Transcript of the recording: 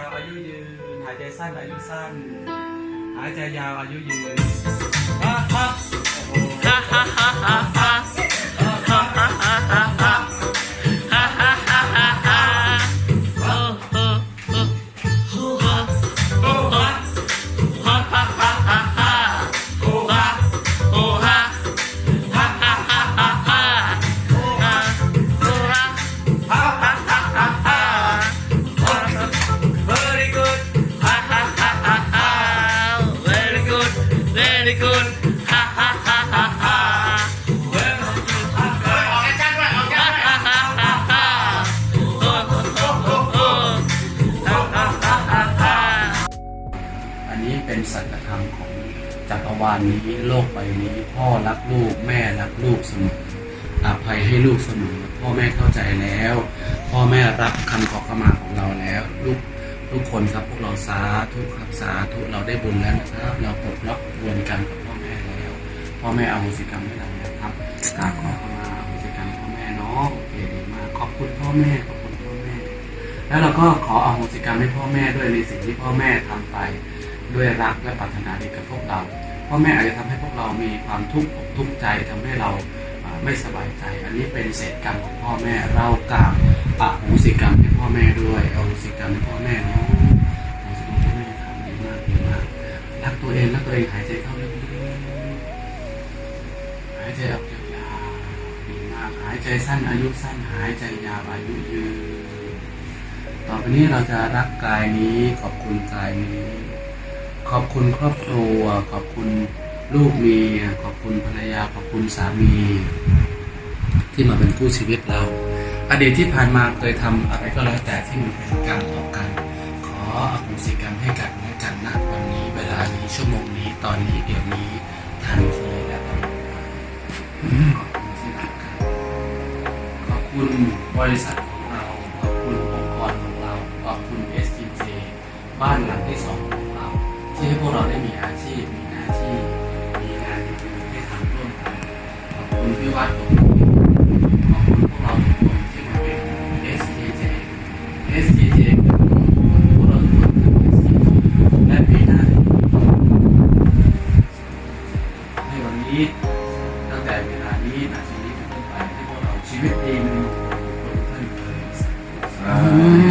าวอายุยืน หายใจสั้นอายุสั้น หายใจยาวอายุยืนฮ่าฮ่าโอ้โหฮ่าฮ่าฮ่าฮ่าฮ่า เป็นสัจธรรมของจักรวาลนี้โลกใบนี้ พ่อรักลูกแม่รักลูกเสมออภัยให้ลูกเสมอพ่อแม่เข้าใจแล้ว พ่อแม่รับคำขอขมาของเราแล้วลูกทุกคนครับพวกเราสาธุครับสาธุเราได้บุญแล้วนะครับ เราปลดล็อกกระบวนการกับพ่อแม่แล้วพ่อแม่เอาโหสิกรรมให้เราแล้วครับกราบขอขมาอโหสิกรรมพ่อแม่เนาะโอเคดีมากขอบคุณพ่อแม่ขอบคุณพ่อแม่ แล้วเราก็ขออโหสิกรรมให้พ่อแม่ด้วยในสิ่งที่พ่อแม่ทำไป ด้วยรักและปรารถนาดีกับพวกเราพ่อแม่อาจจะทำให้พวกเรามีความทุกข์ทุกข์ใจทำให้เราไม่สบายใจ อันนี้เป็นเศษกรรมของพ่อแม่เรากราบอโหสิกรรมให้พ่อแม่ด้วยอโหสิกรรมให้พ่อแม่เนาะอโหสิกรรมให้พ่อแม่ทำดีมากดีมากรักตัวเองรักตัวเองหายใจเข้าลึกๆหายใจออกยาวๆดีมากหายใจสั้นอายุสั้นหายใจยาวอายุยืนต่อไปนี้เราจะรักกายนี้ขอบคุณกายนี้ ขอบคุณครอบครัว ขอบคุณลูกเมีย ขอบคุณภรรยา ขอบคุณสามี ที่มาเป็นคู่ชีวิตเรา อดีตที่ผ่านมาเคยทำอะไรก็แล้วแต่ที่มันเป็นกรรมต่อกัน ขออโหสิกรรมให้กันและกันณวันนี้เวลานี้ชั่วโมงนี้ตอนนี้เดี๋ยวนี้ทันทีและตลอดกาลขอบคุณที่รักกันขอบคุณบริษัทของเรา ขอบคุณองค์กรของเรา ขอบคุณ STJ บ้านหลังที่สอง ที่ให้พวกเราได้มีอาชีพ มีหน้าที่ มีงานให้ทำร่วมกันขอบคุณพี่วัดขอบคุณพี่ขอบคุณพวกเราทุกคนที่มาเป็น SJJ STJ พวกเราทุกคนคือ STJ และปีหน้าในวันนี้ตั้งแต่เวนี้ปีนี้เป็นต้นไปให้พวกเราชีวิตดีมีมงคลทุกคนท่านเลยสาธุ